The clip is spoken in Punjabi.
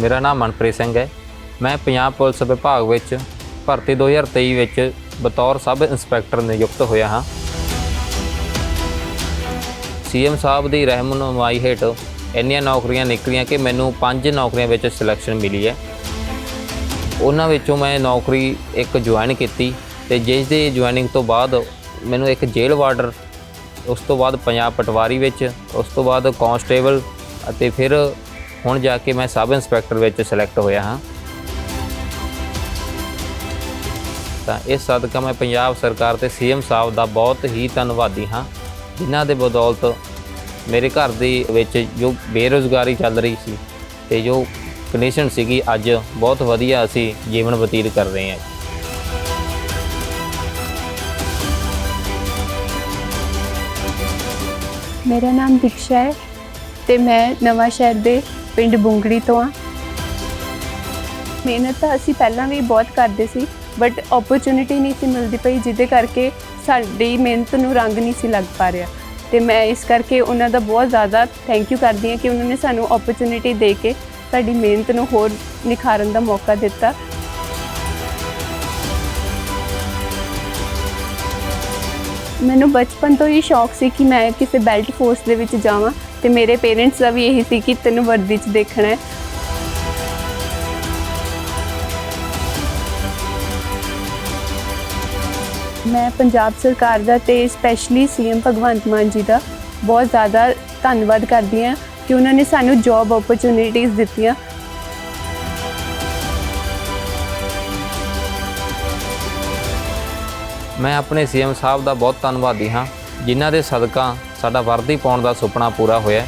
ਮੇਰਾ ਨਾਮ ਮਨਪ੍ਰੀਤ ਸਿੰਘ ਹੈ। ਮੈਂ ਪੰਜਾਬ ਪੁਲਿਸ ਵਿਭਾਗ ਵਿੱਚ ਭਰਤੀ 2023 ਵਿੱਚ ਬਤੌਰ ਸਬ ਇੰਸਪੈਕਟਰ ਨਿਯੁਕਤ ਹੋਇਆ ਹਾਂ। ਸੀਐਮ ਸਾਹਿਬ ਦੀ ਰਹਿਨੁਮਾਈ ਹੇਠ ਇੰਨੀਆਂ ਨੌਕਰੀਆਂ ਨਿਕਲੀਆਂ ਕਿ ਮੈਨੂੰ ਪੰਜ ਨੌਕਰੀਆਂ ਵਿੱਚ ਸਿਲੈਕਸ਼ਨ ਮਿਲੀ ਹੈ। ਉਹਨਾਂ ਵਿੱਚੋਂ ਮੈਂ ਨੌਕਰੀ ਇੱਕ ਜੁਆਇਨ ਕੀਤੀ ਤੇ ਜਿਸ ਦੀ ਜੁਆਇਨਿੰਗ ਤੋਂ ਬਾਅਦ ਮੈਨੂੰ ਇੱਕ ਜੇਲ੍ਹ ਵਾਰਡਰ, ਉਸ ਤੋਂ ਬਾਅਦ ਪੰਜਾਬ ਪਟਵਾਰੀ ਵਿੱਚ, ਉਸ ਤੋਂ ਬਾਅਦ ਕਾਂਸਟੇਬਲ ਅਤੇ ਫਿਰ ਹੁਣ ਜਾ ਕੇ ਮੈਂ ਸਬ ਇੰਸਪੈਕਟਰ ਵਿੱਚ ਸਿਲੈਕਟ ਹੋਇਆ ਹਾਂ। ਤਾਂ ਇਸ ਸਦਕਾ ਮੈਂ ਪੰਜਾਬ ਸਰਕਾਰ ਤੇ ਸੀਐਮ ਸਾਹਿਬ ਦਾ ਬਹੁਤ ਹੀ ਧੰਨਵਾਦੀ ਹਾਂ। ਜਿਨ੍ਹਾਂ ਦੇ ਬਦੌਲਤ ਮੇਰੇ ਘਰ ਦੇ ਵਿੱਚ ਜੋ ਬੇਰੁਜ਼ਗਾਰੀ ਚੱਲ ਰਹੀ ਸੀ ਤੇ ਜੋ ਕੰਡੀਸ਼ਨ ਸੀਗੀ, ਅੱਜ ਬਹੁਤ ਵਧੀਆ ਅਸੀਂ ਜੀਵਨ ਬਤੀਤ ਕਰ ਰਹੇ ਹਾਂ। ਮੇਰਾ ਨਾਮ ਦੀਕਸ਼ਾ ਹੈ ਤੇ ਮੈਂ ਨਵਾਂ ਸ਼ਹਿਰ ਦੇ ਪਿੰਡ ਬੁੰਗੜੀ ਤੋਂ ਆ। ਮਿਹਨਤ ਤਾਂ ਅਸੀਂ ਪਹਿਲਾਂ ਵੀ ਬਹੁਤ ਕਰਦੇ ਸੀ ਬਟ ਓਪਰਚੁਨਿਟੀ ਨਹੀਂ ਸੀ ਮਿਲਦੀ ਪਈ, ਜਿਹਦੇ ਕਰਕੇ ਸਾਡੀ ਮਿਹਨਤ ਨੂੰ ਰੰਗ ਨਹੀਂ ਸੀ ਲੱਗ ਪਾ ਰਿਹਾ। ਤੇ ਮੈਂ ਇਸ ਕਰਕੇ ਉਹਨਾਂ ਦਾ ਬਹੁਤ ਜ਼ਿਆਦਾ ਥੈਂਕ ਯੂ ਕਰਦੀ ਹਾਂ ਕਿ ਉਹਨਾਂ ਨੇ ਸਾਨੂੰ ਓਪਰਚੁਨਿਟੀ ਦੇ ਕੇ ਸਾਡੀ ਮਿਹਨਤ ਨੂੰ ਹੋਰ ਨਿਖਾਰਨ ਦਾ ਮੌਕਾ ਦਿੱਤਾ। ਮੈਨੂੰ ਬਚਪਨ ਤੋਂ ਹੀ ਸ਼ੌਕ ਸੀ ਕਿ ਮੈਂ ਕਿਸੇ ਬੈਲਟ ਫੋਰਸ ਦੇ ਵਿੱਚ ਜਾਵਾਂ। ਤੇ ਮੇਰੇ ਪੇਰੈਂਟਸ ਦਾ ਵੀ ਇਹੀ ਸੀ ਕਿ ਤੈਨੂੰ ਵਰਦੀ 'ਚ ਦੇਖਣਾ ਮੈਂ ਪੰਜਾਬ ਸਰਕਾਰ ਦਾ ਤੇ ਸਪੈਸ਼ਲੀ ਸੀਐਮ ਭਗਵੰਤ ਮਾਨ ਜੀ ਦਾ ਬਹੁਤ ਜ਼ਿਆਦਾ ਧੰਨਵਾਦ ਕਰਦੀ ਹਾਂ ਕਿ ਉਹਨਾਂ ਨੇ ਸਾਨੂੰ ਜੌਬ ਓਪਰਚ्युनिटीज ਦਿੱਤੀਆਂ। ਮੈਂ ਆਪਣੇ ਸੀਐਮ ਸਾਹਿਬ ਦਾ ਬਹੁਤ ਧੰਨਵਾਦੀ ਹਾਂ। ਜਿਨ੍ਹਾਂ ਦੇ ਸਦਕਾ ਸਾਡਾ ਵਰਦੀ ਪਾਉਣ ਦਾ ਸੁਪਨਾ ਪੂਰਾ ਹੋਇਆ